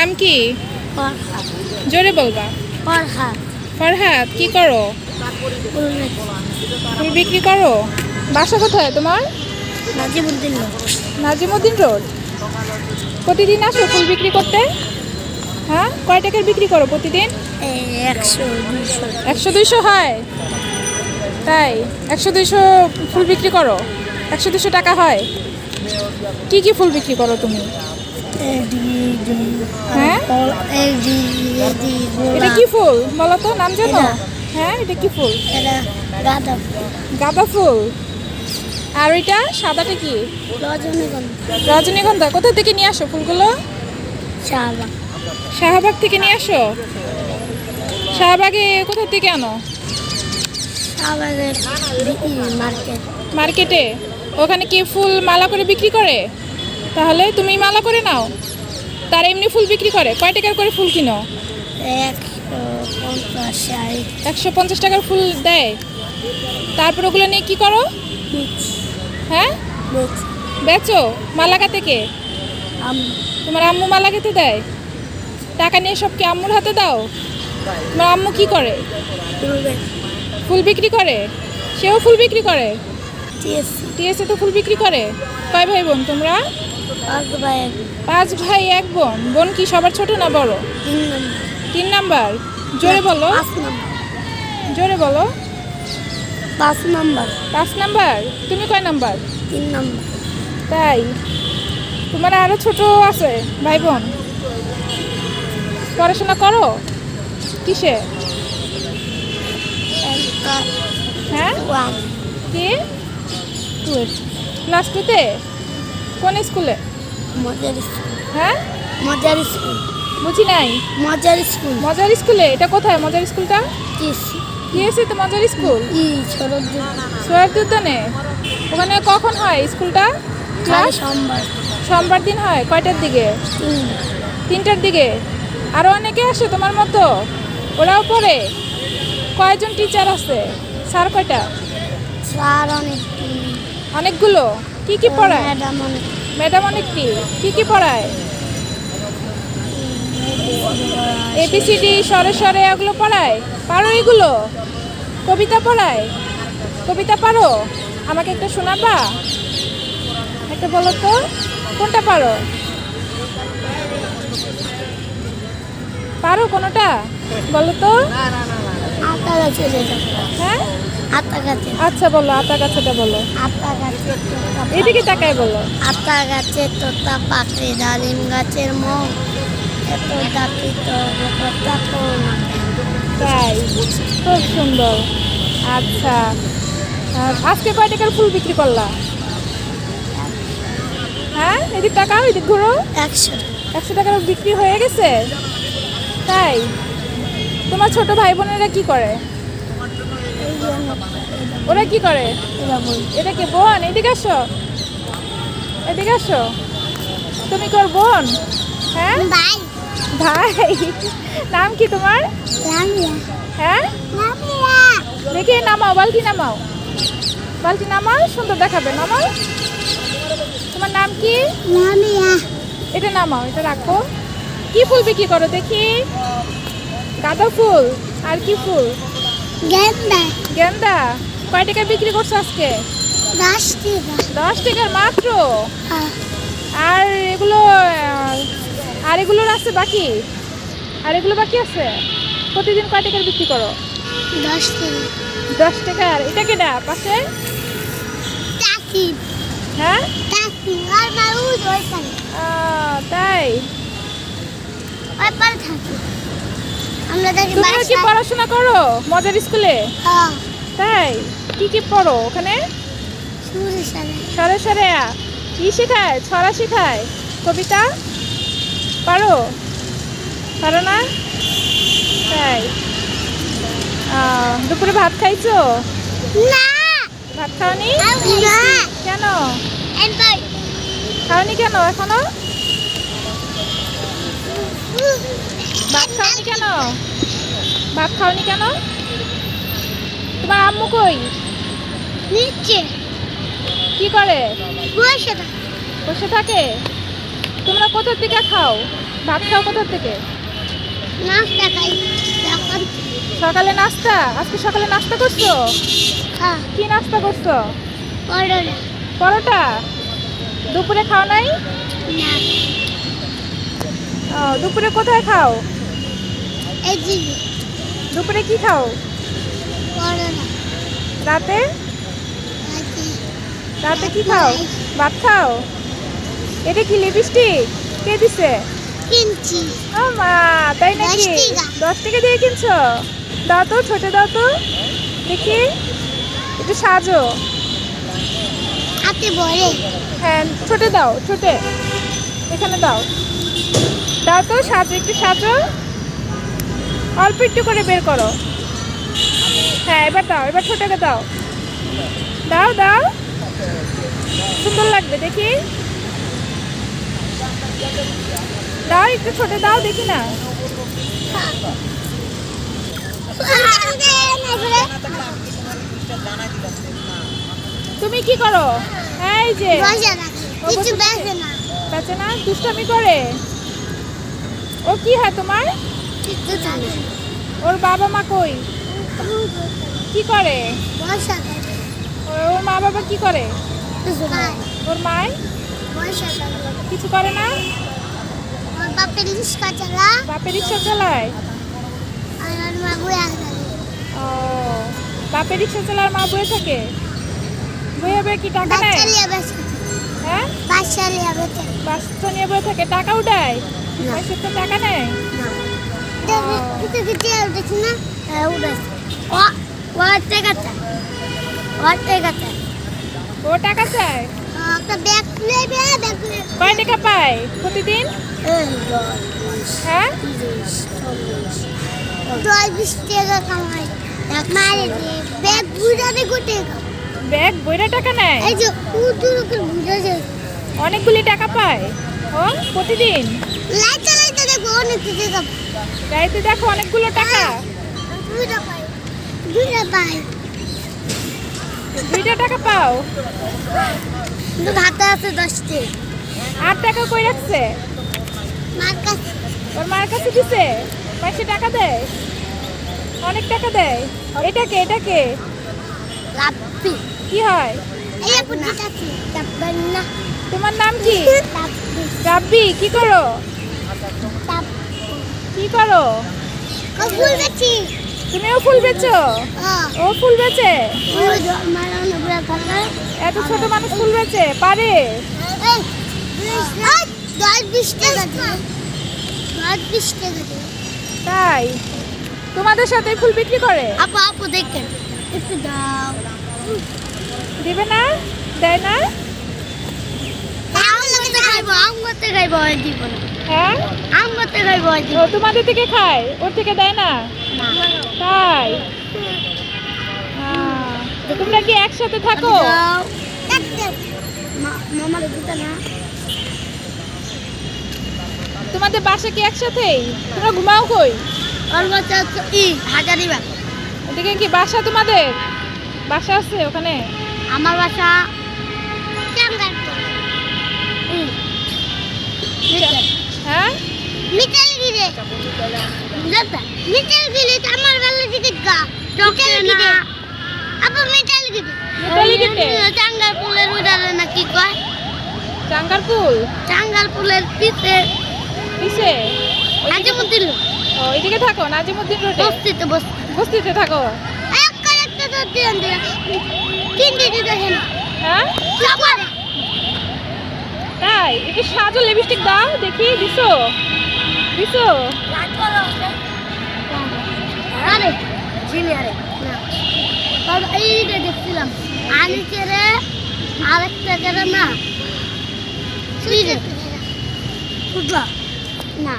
নাম কি? জোরে বলবা। ফরহাদ। কি করো? ফুল বিক্রি করো? বাসা কোথায় তোমার? নাজিমুদ্দিন নাজিমুদ্দিন রোড। প্রতিদিন আসো ফুল বিক্রি করতে? হ্যাঁ? কয় টাকার বিক্রি করো প্রতিদিন? একশো দুইশো। হয়? তাই? একশো দুইশো ফুল বিক্রি করো? একশো দুশো টাকা হয়? কি কি ফুল বিক্রি করো তুমি? হ্যাঁ? এটা কি ফুল? বলো তো নাম জানো? হ্যাঁ এটা কি ফুল? গাঁদা গাঁদা ফুল। আর ওইটা সাদাটা কি? রজনীগন্ধা। রজনীগন্ধা। কোথা থেকে নিয়ে আসো ফুলগুলো? শাহবাগ। শাহবাগ থেকে নিয়ে আসো? শাহবাগে কোথা থেকে আনো? মার্কেটে? ওখানে কি ফুল মালা করে বিক্রি করে? তাহলে তুমি মালা করে নাও। তার এমনি ফুল বিক্রি করে। কয় টাকার করে ফুল কিনো? একশো পঞ্চাশ টাকার ফুল দেয়। তারপর ওগুলো নিয়ে কি করো? হ্যাঁ? বিচ। বেচো মালা গাতে কে? আম তোমার আম্মু মালা খেতে দেয়? টাকা নিয়ে সব কি আম্মুর হাতে দাও? তোমার আম্মু কি করে? ফুল বিক্রি করে? সেও ফুল বিক্রি করে? টিএসসি তো ফুল বিক্রি করে? কয় ভাই বোন তোমরা? পাঁচ ভাই এক বোন। বোন। কি সবার ছোট না বড়? তিন নাম্বার। জোরে বলো। পাঁচ নম্বর। জোরে বলো। পাঁচ নাম্বার। পাঁচ নাম্বার। তুমি কয় নাম্বার? তিন নম্বর। তাই? তোমার আরও ছোট আছে ভাই বোন। পড়াশোনা করো? কিসে? হ্যাঁ? ওয়ান। কি? ক্লাস টুতে? কোন স্কুলে? মজার স্কুল। হ্যাঁ? মজার স্কুল। বুঝি নাই? মজার স্কুল। মজার স্কুলে? এটা কোথায় মজার স্কুলটা? দিয়েছে তো মজার স্কুল? ই সোয়ার উদ্যানে ওখানে কখন হয় স্কুলটা? ক্লাস? সোমবার। সোমবার দিন হয়? কয়টার দিকে? তিন তিনটার দিকে? আরও অনেকে আসে তোমার মতো? ওরাও পড়ে? কয়জন টিচার আছে? স্যার কয়টা? স্যার অনেক। অনেকগুলো? কি কি পড়ায়? ম্যাডাম অনেক। ম্যাডাম অনেক কি? কি কি পড়ায়? এবিসিডি সরে সরে এগুলো পড়ায়? পারো এগুলো? কবিতা পড়ায়? কবিতা পারো? আমাকে একটা শোনাবা? একটা বলো তো কোনটা পারো? পারো কোনোটা? বলো তো। হ্যাঁ? আতা গাছে আচ্ছা বলো আতা গাছটা বলো আতা গাছে এদিকে তাকায় বলো। আতা গাছে তোতা পাখি ডালিম গাছের মৌ। এত ডাকি তো কথা তাই খুব সুন্দর। আচ্ছা আজকে কয় টাকার ফুল বিক্রি করলা? হ্যাঁ এদিক টাকাও এদিক ঘুরো। একশো একশো টাকার বিক্রি হয়ে গেছে? তাই তোমার ছোট ভাই বোনেরা কি করে? ওরা কি করে? এটা কি বোন? এদিকে আসো। এদিকে আসো। তুমি কর বোন? হ্যাঁ? ভাই। ভাই। নাম কি তোমার? হ্যাঁ? দেখি নামাও বালতি নামাও। বালতি নামাও সুন্দর দেখাবে। নামাও। তোমার নাম কি? এটা নামাও এটা রাখো। কি ফুল বিক্রি করো দেখি? গাঁদা ফুল। আর কি ফুল? গেন্দা। গেন্দা? কয় টাকা বিক্রি করছ আজকে? দশ টাকা। দশ টাকার মাত্র? হ্যাঁ, আর এগুলো আর এগুলোর আছে বাকি? আর এগুলো বাকি আছে? প্রতিদিন কয় টাকার বিক্রি করো? দশ টাকা। দশ টাকার এটা কেটা পাশে? হ্যাঁ? তাই? থাকি তোমরা কি পড়াশোনা করো? মজার স্কুলে? হ্যাঁ। তাই? কি কি পড়ো ওখানে? সুরে কি শেখায়? ছড়া শেখায়? কবিতা? পারো? পারো না? তাই। দুপুরে ভাত খাইছো? না। ভাত খাওনি? কেন? খাওনি কেন এখনও ভাত খাওনি কেন? ভাত খাওনি কেন? তোমার আম্মু কই? নিচে। কি করে? বসে থাক। বসে থাকে? তোমরা কোথার থেকে খাও? ভাত খাও কোথার থেকে? নাস্তা খাই। সকালে নাস্তা? আজকে সকালে নাস্তা করছ? খা কি নাস্তা করছ? পরোটা। দুপুরে খাও নাই? দুপুরে কোথায় খাও? দুপুরে কি খাও? রাতে? রাতে। কি খাও? ভাত খাও? এটা কি লিপস্টিক? কে দিছে? কিনছি। ও মা তাই নাকি? দশ টাকা। দিয়ে কিনছো? দাও তো ছোট দাও তো। দেখি। একটু সাজো। হাতে হ্যাঁ ছোটে দাও ছোটে। এখানে দাও। দাও তো সাজো একটু সাজো। অল্প একটু করে বের করো। হ্যাঁ এবার দাও এবার ছোটকে দাও। দাও দাও। সুন্দর লাগবে দেখি। দাও একটু ছোটে দাও দেখি না। তুমি কি করো? এই যে। বেছে না। বেচে দুষ্টামি করে। ও কি হয় তোমার? ওর বাবা মা কই? কি করে? ওর মা বাবা কি করে? ওর মায় কিছু করে না? বাপের রিক্সা চালা বাপের রিক্সা চালায়? আর ওর মা আসবে ও বাপের রিক্সা চালার মা থাকে? কি টাকা নেয়? হ্যাঁ? বাচ্চা নিয়ে বয়ে থাকে টাকাও দেয় পয়সা তো টাকা নেয়? কিছু কিছু উঠেছে না হ্যাঁ উঠেছে ও ও টাকা চায় ও টাকা চায় ও টাকা চায় একটা ব্যাগ খুলে ব্যাগ ব্যাগ কয় টাকা পায় প্রতিদিন? হ্যাঁ? দশ বিশ টাকা কামাই। এক মারে দিয়ে ব্যাগ গোটে ব্যাগ বইরা টাকা নেয় এই যে উদুর করে বুঝাছে অনেকগুলি টাকা পায়। ও প্রতিদিন? লাইট টাকা গাড়িতে দেখো অনেকগুলো টাকা। দুইটা পাই। দুইটা পাই। দুইটা টাকা পাও? কিন্তু হাতে আছে দশটি। আট টাকা কই রাখছে? মার কাছে। ওর মার কাছে দিছে? পয়সা টাকা দেয়? অনেক টাকা দেয়। এটাকে এটাকে লাপি কি? হয়? তোমার নাম কি? রাব্বি কি করো? কি করো? ফুল বেছি তুমিও ফুল বেচো? হ্যাঁ। ও ফুল বেচে? এত ছোট মানুষ ফুল বেচে? পারে? তাই? তোমাদের সাথে ফুল বিক্রি করে? আপু আপু দেখেন। একটু দাও। দিবে না? দেয় না? আম করতে খাইবো? আম করতে খাইবো? দিব না। হ্যাঁ? আম করতে খাইবো ওই ও তোমাদের থেকে খায়? ওর থেকে দেয় না? তাই? আহ, তো তোমরা কি একসাথে থাকো? তোমাদের বাসা কি একসাথেই? তোমরা ঘুমাও কই? ওর বাচ্চা হচ্ছে ই হাজারি বা এদিকে কি বাসা তোমাদের? বাসা আছে ওখানে? আমার বাসা চাঙ্গারপুর। হ্যাঁ? মিটাল গিরে। দাদা মিটাল গিরে আমার বেলা দিকে গা। মিটাল গিরে। আপা মিটাল গিরে। মিতালি গিরে? উড়ালে না কি কয়? চাঙ্গারপুল চাঙ্গারপুরের পিছে। কিসে আজিমুদ্দিন ও এদিকে থাকো নাজিমুদ্দিন রোডে। বস্তিতে বস্তিতে। থাকো। এক কারেক্টটা তো দিন দিন তিন দিন দেখেন হ্যাঁ? তাই একটু সাজো লিপস্টিক দাও দেখি দিছো? দিছো? আরে ঝিলি আরে না। এইটা দেখছিলাম। আনি কেরে আরেকটা কেরে না? সুইরে না।